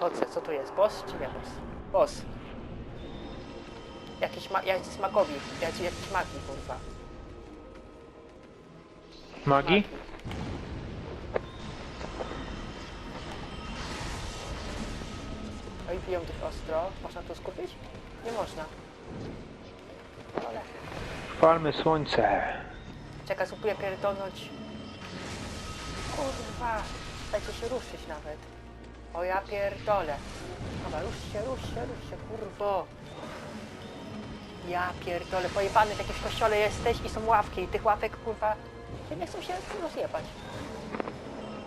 Chodzę, co tu jest? Boss czy nie boss? Boss. Jakiś ma... jakiś magowi. Jakiś, jakiś magii, kurwa. Magii? Oj, biją tych ostro. Można tu skupić? Nie można. Ale... Chwalmy słońce. Czekaj, spróbuję pierdolnąć. Kurwa. Dajcie się ruszyć nawet. O ja pierdolę. Dobra, rusz się, rusz się, rusz się, kurwo. Ja pierdolę, pojebany w jakimś kościole jesteś i są ławki i tych ławek, kurwa, że nie chcą się rozjebać.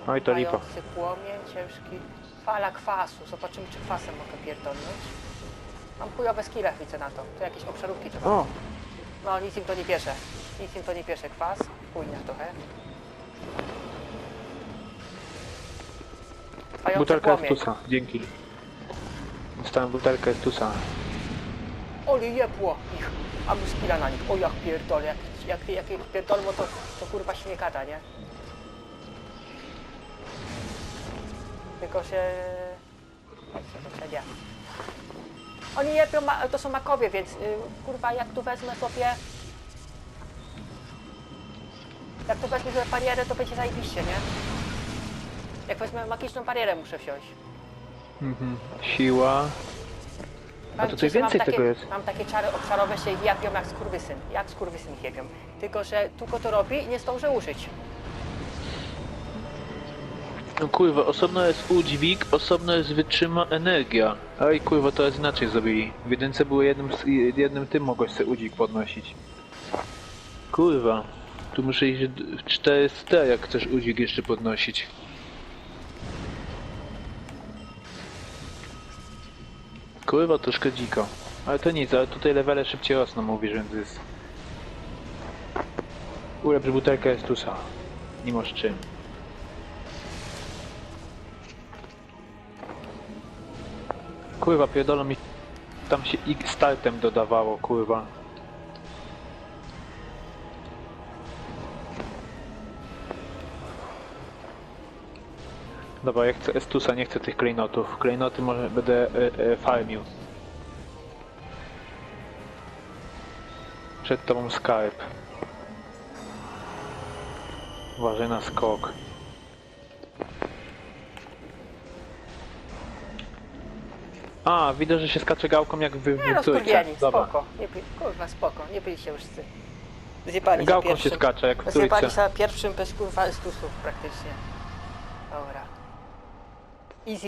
Oj, to lipa. Mający płomień, ciężki. Fala kwasu. Zobaczymy, czy kwasem mogę pierdolnąć. Mam chujowe skille, widzę na to. Tu jakieś obszarówki trzeba. O, No, nic im to nie bierze. Nic im to nie bierze. Kwas. Pójdę trochę. Butelka płomień. Estusa. Dzięki. Dostałem butelkę Estusa. Oli jebło ich. A mu skilla na nich. O jak pierdolę. Jak, jak, jak, jak pierdolmo, to, to kurwa się nie gada, nie? Tylko się... Przejdzie. Oni jebią, ma, to są makowie, więc y, kurwa jak tu wezmę sobie... Jak tu wezmę sobie barierę, to będzie zajebiście, nie? Jak wezmę magiczną barierę muszę wziąć. Mhm. Siła. A Powiem tutaj ci, że mam więcej takie, tego jest. Mam takie czary obszarowe się jebią jak skurwysyn. Jak skurwysyn ich. Tylko, że tylko to robi i nie zdążę użyć. No kurwa, osobno jest udźwig, osobno jest wytrzyma energia. Oj kurwa, to jest inaczej zrobili. W jedynce było jednym, z- jednym tym mogłeś sobie udźwig podnosić. Kurwa, tu muszę iść w 400 jak chcesz udźwig jeszcze podnosić. Kurwa, troszkę dziko. Ale to nic, ale tutaj levele szybciej rosną, mówisz, więc jest... Ulepsz butelkę Estusa. Nie masz czym. Kurwa, pierdolą mi... Tam się X startem dodawało, kurwa. Dobra, ja chcę Estusa, nie chcę tych klejnotów. Klejnoty może będę e, e, farmił. Przed tobą skarb. Uważaj na skok. A, widzę, że się skacze gałką jak wy Nie no, spoko. Nie, by- kurwa, spoko, nie byli się już wszyscy. Zjebali za Gałką się pierwszym. skacze jak w Zjebali za pierwszym bez kurwa estusów praktycznie. Dobra. Easy